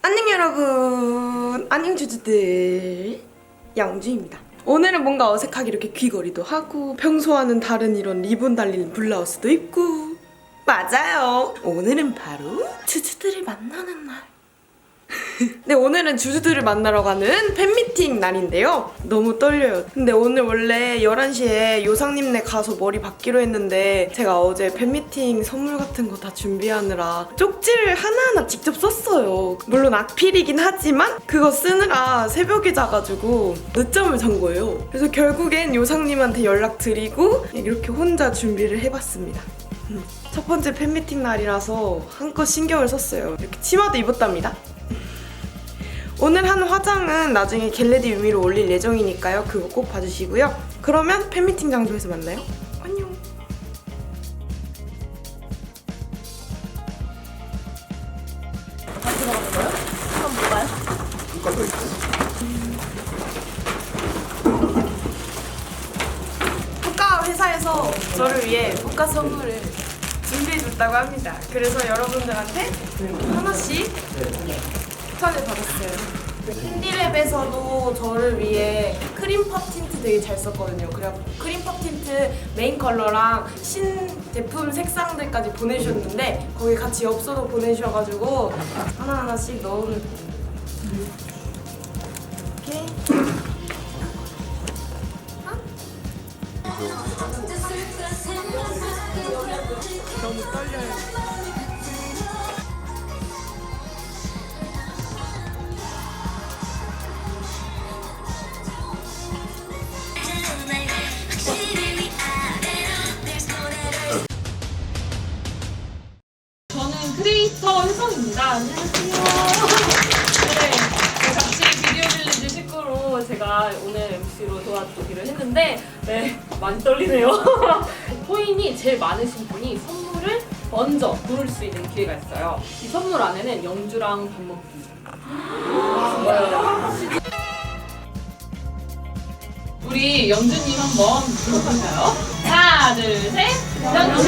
안녕 여러분. 안녕 주주들. 양주입니다. 오늘은 뭔가 어색하게 이렇게 귀걸이도 하고 평소와는 다른 이런 리본 달린 블라우스도 입고. 맞아요. 오늘은 바로 주주들을 만나는 날 네, 오늘은 주주들을 만나러 가는 팬미팅 날인데요. 너무 떨려요. 근데 오늘 원래 11시에 요상님네 가서 머리 받기로 했는데 제가 어제 팬미팅 선물 같은 거 다 준비하느라 쪽지를 하나하나 직접 썼어요. 물론 악필이긴 하지만 그거 쓰느라 새벽에 자가지고 늦잠을 잔 거예요. 그래서 결국엔 요상님한테 연락드리고 이렇게 혼자 준비를 해봤습니다. 음, 첫 번째 팬미팅 날이라서 한껏 신경을 썼어요. 이렇게 치마도 입었답니다. 오늘 한 화장은 나중에 겟레디 유미로 올릴 예정이니까요. 그거 꼭 봐주시고요. 그러면 팬미팅 장소에서 만나요. 안녕. 저를 위해 호가 선물을 준비해줬다고 합니다. 그래서 여러분들한테 하나씩 추천을 받았어요. 힌디랩에서도 저를 위해 크림 팝 틴트 되게 잘 썼거든요. 그래갖고 크림 팝 틴트 메인 컬러랑 신 제품 색상들까지 보내주셨는데 거기 같이 엽서도 보내주셔가지고 하나하나씩 넣으면 이렇게 너무 떨려요. 제가 오늘 MC로 도와주기로 했는데 네, 많이 떨리네요. 코인이 제일 많으신 분이 선물을 먼저 고를 수 있는 기회가 있어요. 이 선물 안에는 영주랑 밥 먹기. 우리 영주님 한번 들어볼까요? 하나, 둘, 셋. 영주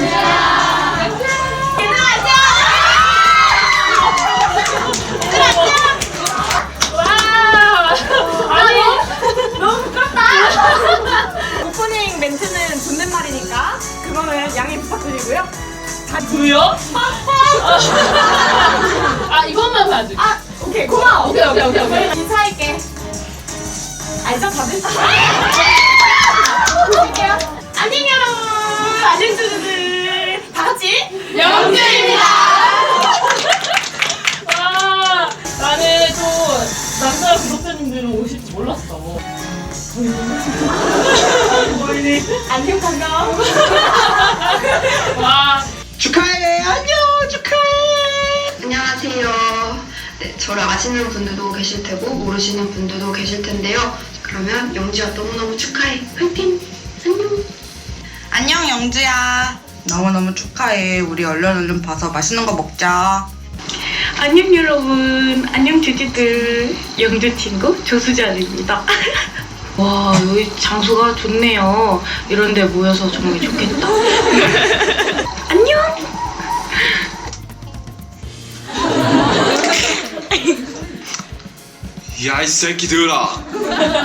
다 두요? 아, 이것만 봐줄게. 아, 오케이 고마워. 오케이, 오케이, 오케이, 오케이. 인사할게. 알죠 다들? 볼게요. 안녕 여러분. 안녕 주주들. 다 같이 영주입니다! 와, 나는 또 남자 구독자님들은 오실지 몰랐어. 안녕 반가워. 저를 아시는 분들도 계실 테고 모르시는 분들도 계실 텐데요. 그러면 영지야 너무너무 축하해. 화이팅! 안녕! 안녕 영주야. 너무너무 축하해. 우리 얼른 얼른 봐서 맛있는 거 먹자. 안녕 여러분. 안녕 주지들. 영주 친구 조수잔입니다. 와 여기 장소가 좋네요. 이런데 모여서 정말 좋겠다 야 이 새끼들아.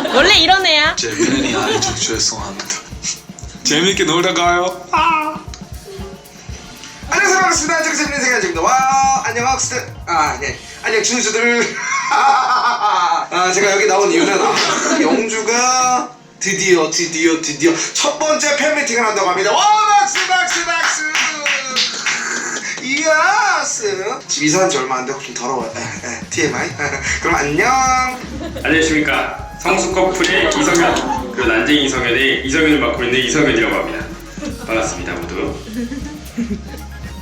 원래 이런 애야. 제 팬이 아니죠 죄송합니다. 재밌게 놀다 가요. 안녕하세요. 반갑습니다. 저기 재밌는 생활입니다 와. 안녕 학스들 아네. 안녕 준수들. 아 제가 여기 나온 이유는 아, 영주가 드디어 드디어 드디어 첫 번째 팬미팅을 한다고 합니다. 와 박수 박수 박수. 이야 스 집 이사한 지 얼마 안 되고 좀 더러워요. 에, 에, TMI 그럼 안녕! 안녕하십니까. 성수 커플의 이성현 그리고 난쟁이 이성현의 이성현을 맡고 있는 이성현이라고 합니다. 반갑습니다 모두.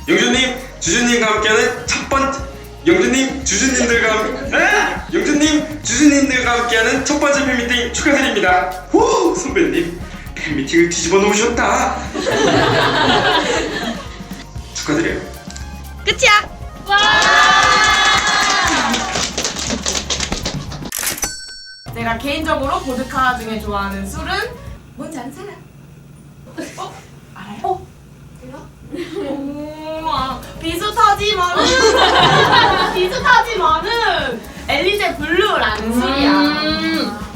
영주님 주주님과 함께하는 첫 번째 영주님 주주님들과 함- 에? 영주님 주주님들과 함께하는 첫 번째 팬미팅 축하드립니다. 후! 선배님 팬미팅을 뒤집어 놓으셨다. 축하드려요 끝이야. 내가 개인적으로 보드카 중에 좋아하는 술은 뭔지 아는 사람? 어? 알아요? 어? 제가? 오, 아, 비슷하지만은 비슷하지만은 엘리제 블루라는 술이야.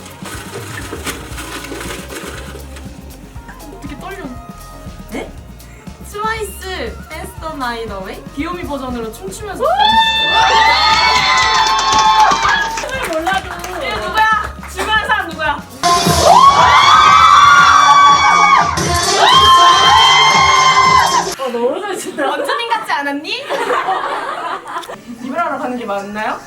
댄스 더 나이트 어웨이? 귀요미 버전으로 춤추면서 춤을 몰라도 얘 누구야? 중요한 사람 누구야? 어 너무 잘 춘다 원주민 같지 않았니? 입을 하러 가는 게 맞나요?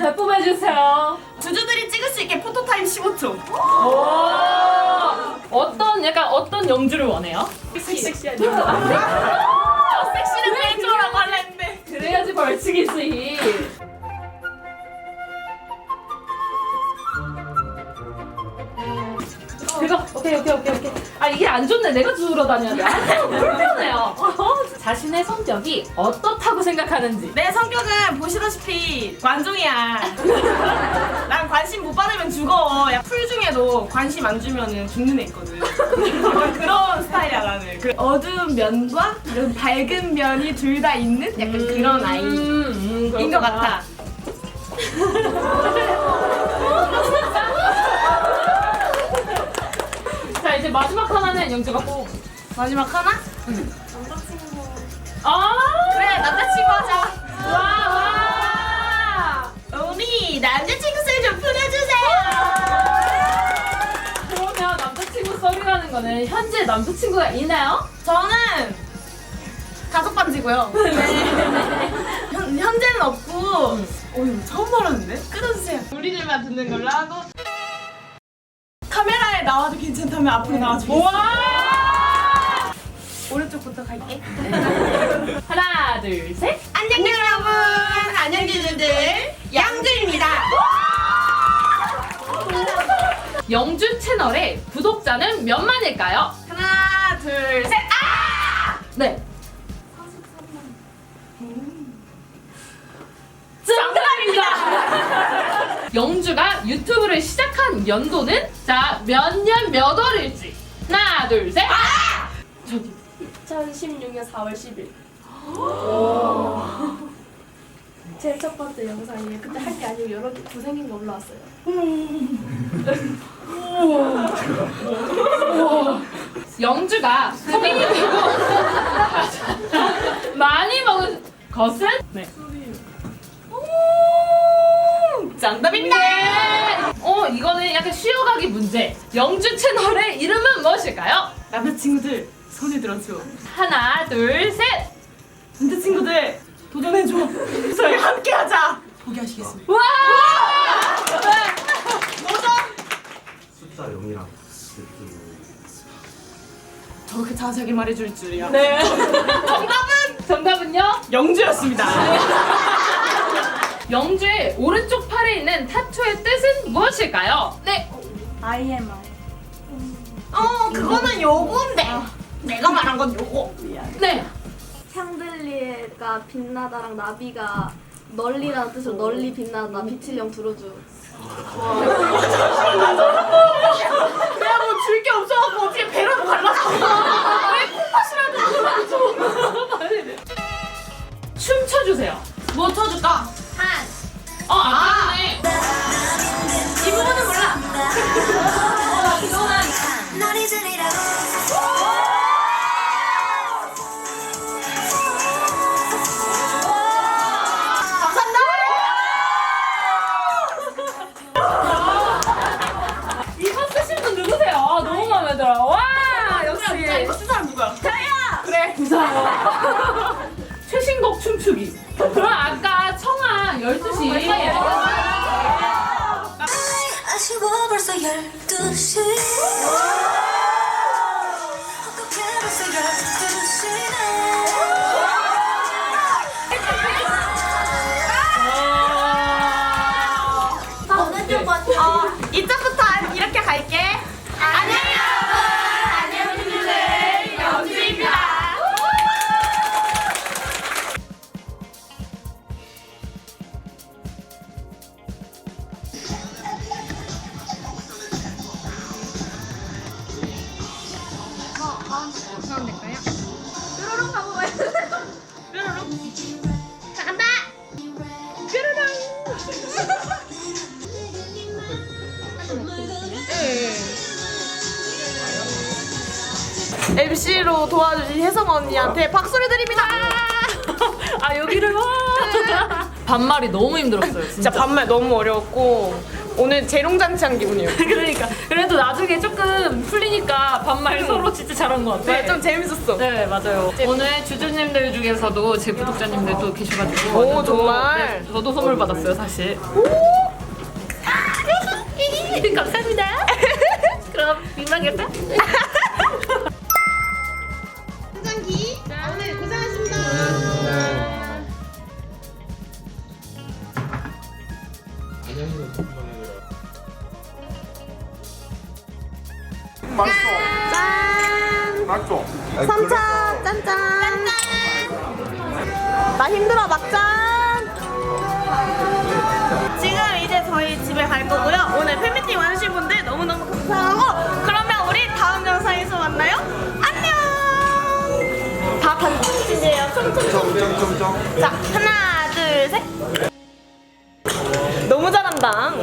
자 뽑아주세요. 주주들이 찍을 수 있게 포토타임 15초 오! 어떤 영주를 원해요? 섹시한 여자 섹시는 빼줘라고 할라 했는데 그래야지 벌칙이지. 제가 오케이 오케이 오케이 오케이. 아 이게 안 좋네. 내가 주우러 다녀야 돼. 아, 불편해요. 자신의 성격이 어떻다고 생각하는지. 내 성격은 보시다시피 관종이야. 난 관심 못 받으면 죽어. 야, 풀 중에도 관심 안 주면은 죽는 애 있거든. 그런 스타일이야 나는. 그 어두운 면과 이런 밝은 면이 둘 다 있는 약간 그런 아이인 음, 음, 것 같아. 자 이제 마지막 하나는 영주가 뽑. 마지막 하나? 아 그래 남자친구 하자. 와 와. 우리 남자친구 썰 좀 풀어주세요. 그러면 남자친구 썰이라는 거는 현재 남자친구가 있나요? 저는 다섯 반지고요. 현, 현재는 없고, 어, 이거 처음 말하는데? 끊어주세요. 우리들만 듣는 걸로 하고. 카메라에 나와도 괜찮다면 앞으로 나와주세요. 와. 오른쪽부터 갈게. 하나 둘 셋. 안녕 여러분. 안녕 주주들. 양주입니다. 영주 채널의 구독자는 몇만일까요? 하나, 둘, 셋. 아! 네. 정답입니다. 영주가 유튜브를 시작한 연도는 자 몇 년 몇 월일지 하나 둘 셋. 2016년 4월 10일. 제일 첫 번째 영상이에요. 그때 할 게 아니고 여러 개 고생인 거 올라왔어요. 영주가 성인이 되고 많이 먹은 것은 네. 정답입니다. 네. 어 이거는 약간 쉬어가기 문제. 영주 채널의 이름은 무엇일까요? 남자친구들, 손에 들어줘. 하나 둘 셋. 남자친구들, 도전해줘. 저희 함께 하자. 포기하시겠습니다. 와! 숫자 0이랑 저렇게 자세하게 말해줄 줄이야. 네. 정답은 정답은요? 영주였습니다. 영주의 오른쪽 팔에 있는 타투의 뜻은 무엇일까요? 네. IMI. 어, 그거는 요건데. 내가 말한 건 요거. 네. 샹들리에가 빛나다랑 나비가 널리라는 뜻으로 널리 빛나다 빛을 영 들어줘. 내가 뭐 줄 게 없어갖고 어떻게 배라도 갈라서. 왜 콩팥이라도 춤춰 주세요. 뭐 쳐줄까? 어, 아까 그래. 최신곡 춤추기. 그럼 아까 청아 12시. 아쉬워 벌써 12시 하면 될까요? 뾰로롱 가보면 뾰로롱 자 간다 MC로 도와주신 혜성 언니한테 박수를 드립니다. 아 여기를 와. 반말이 너무 힘들었어요. 진짜. 진짜 반말 너무 어려웠고 오늘 재롱잔치한 기분이에요. 그러니까 그래도 나중에 조금 풀리니까 반말 서로 진짜 잘한 것 같아. 네, 좀 재밌었어. 네 맞아요. 오늘 주주님들 중에서도 제 구독자님들도 계셔가지고 오, 저도- 정말? 네, 저도 선물 받았어요 사실. 감사합니다. 그럼 민망했다. 나 힘들어 막짠. 지금 이제 저희 집에 갈 거고요. 오늘 팬미팅 와주신 분들 너무너무 감사하고 그러면 우리 다음 영상에서 만나요. 안녕. 다 단체 주세요. 총총총. 자 하나 둘 셋. 너무 잘한다.